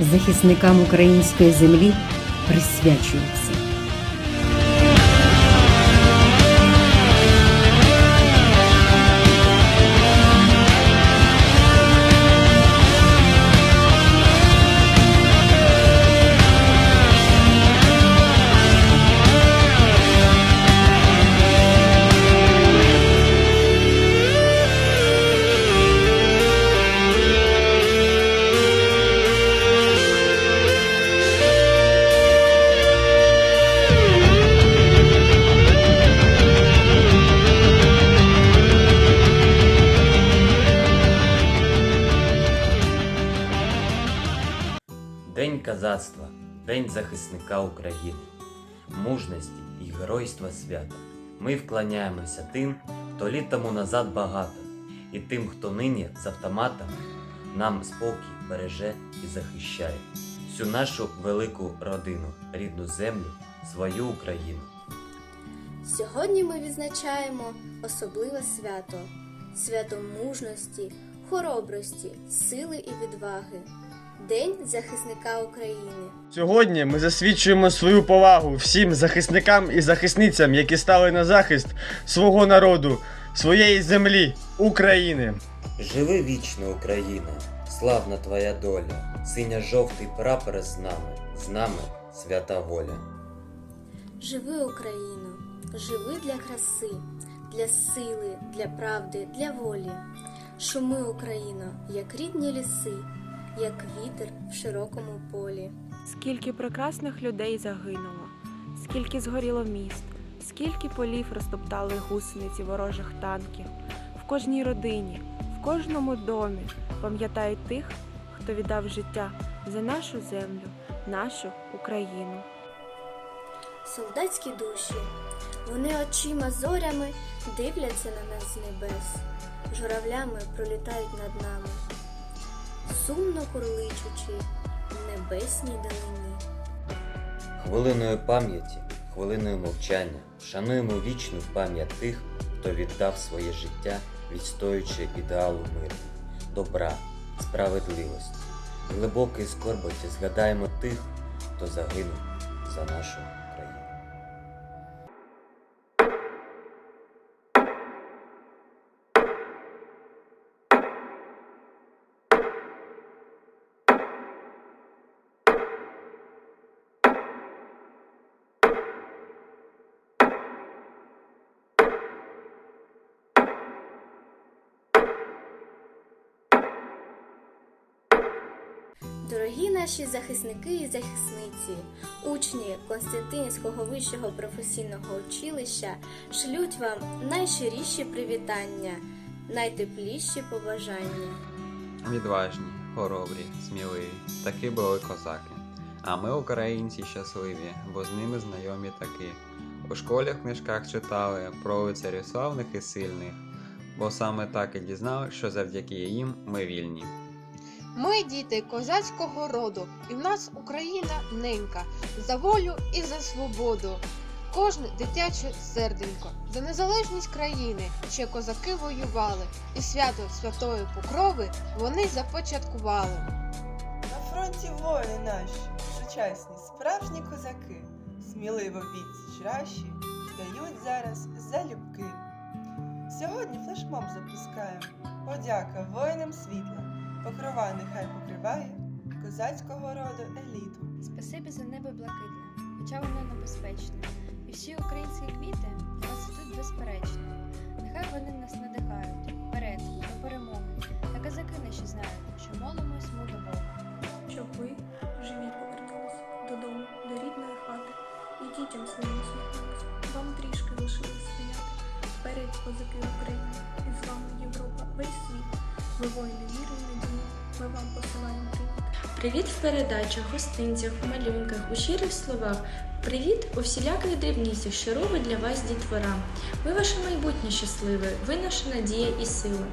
захисникам української землі присвячується. Козацтва, День захисника України, мужності і геройства свята. Ми вклоняємося тим, хто літ тому назад багато, і тим, хто нині з автоматом нам спокій береже і захищає всю нашу велику родину, рідну землю, свою Україну. Сьогодні ми відзначаємо особливе свято свято мужності, хоробрості, сили і відваги. День захисника України. Сьогодні ми засвідчуємо свою повагу всім захисникам і захисницям, які стали на захист свого народу, своєї землі, України. Живи вічно, Україна, славна твоя доля, синьо-жовтий прапор з нами, з нами свята воля. Живи Україно, живи для краси, для сили, для правди, для волі. Шуми Україно, як рідні ліси, як вітер в широкому полі. Скільки прекрасних людей загинуло, скільки згоріло міст, скільки полів розтоптали гусениці ворожих танків. В кожній родині, в кожному домі пам'ятають тих, хто віддав життя за нашу землю, нашу Україну. Солдатські душі, вони очима зорями дивляться на нас з небес, журавлями пролітають над нами, сумно курличучи в небесній далині. Хвилиною пам'яті, хвилиною мовчання, вшануємо вічну пам'ять тих, хто віддав своє життя, відстоюючи ідеалу миру, добра, справедливості. В глибокій скорботі згадаємо тих, хто загинув за нашу Дорогі наші захисники і захисниці, учні Константинівського вищого професійного училища шлють вам найщиріші привітання, найтепліші побажання. Відважні, хоробрі, сміливі, такі були козаки. А ми, українці, щасливі, бо з ними знайомі таки. У школі в книжках читали про лицарів славних і сильних, бо саме так і дізнали, що завдяки їм ми вільні. Ми діти козацького роду, і в нас Україна ненька за волю і за свободу. Кожне дитяче серденько за незалежність країни ще козаки воювали, і свято святої покрови вони започаткували. На фронті воїни наші, сучасні, справжні козаки, сміливо відсіч раші, дають зараз залюбки. Сьогодні флешмоб запускаємо. Подяка воїнам світла, покрова нехай покриває козацького роду еліту. Спасибі за небо блакитне, хоча воно небезпечне. І всі українські квіти нас тут безперечно. Нехай вони нас надихають вперед, до перемоги. Та казаки наші знають, що молимось ми до Бога. щоб ви живі повернулись додому, до рідної хати, і дітям своїм усміхнулись. Вам трішки лишилось стояти. Вперед, козаки України, і з вами Європа, весь світ. Ви воїни віри і надії, ми вам посилаємо привіт. Привіт в передачах, гостинцях, малюнках, у щирих словах. Привіт у всіляких дрібницях, що робить для вас дітвора. Ви ваше майбутнє щасливе, ви наша надія і сила.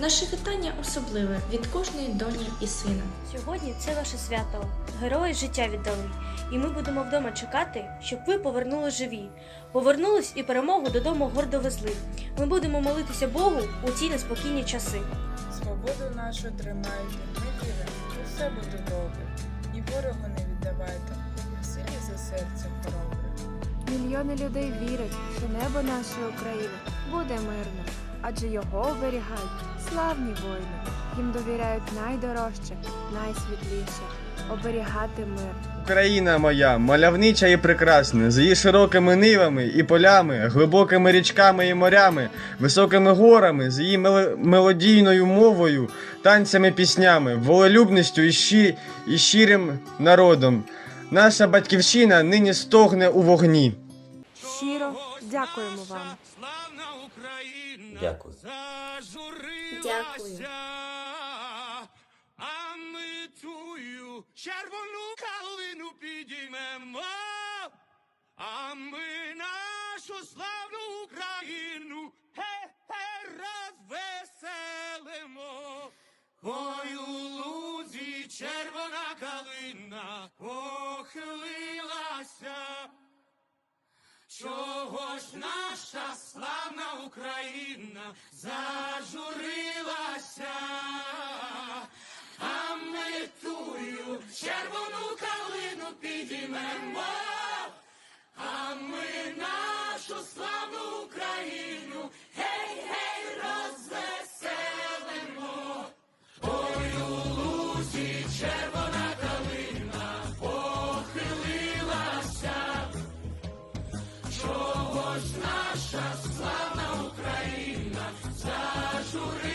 Наше вітання особливе від кожної доні і сина. Сьогодні це ваше свято. Герої життя віддали. І ми будемо вдома чекати, щоб ви повернули живі. Повернулись і перемогу додому гордо везли. Ми будемо молитися Богу у ці неспокійні часи. Свободу нашу тримайте, не віримо, усе буде добре. і ворогу не віддавайте, в селі за серце хоробре. Мільйони людей вірять, що небо нашої України буде мирним, адже його оберігають славні воїни. Їм довіряють найдорожче, найсвітліше оберігати мир. Україна моя, мальовнича і прекрасна, з її широкими нивами і полями, глибокими річками і морями, високими горами, з її мело- мелодійною мовою, танцями, піснями, волелюбністю і, щі, і щирим народом. Наша батьківщина нині стогне у вогні. Щиро дякуємо вам. Дякую. Дякую. А ми тую червону підіймемо, а ми нашу славну Україну розвеселимо. Ой, у лузі червона калина похилилася. Чого ж наша славна Україна зажурилася, лузі червона калина похилилася. Чого ж наша славна Україна зажурилася?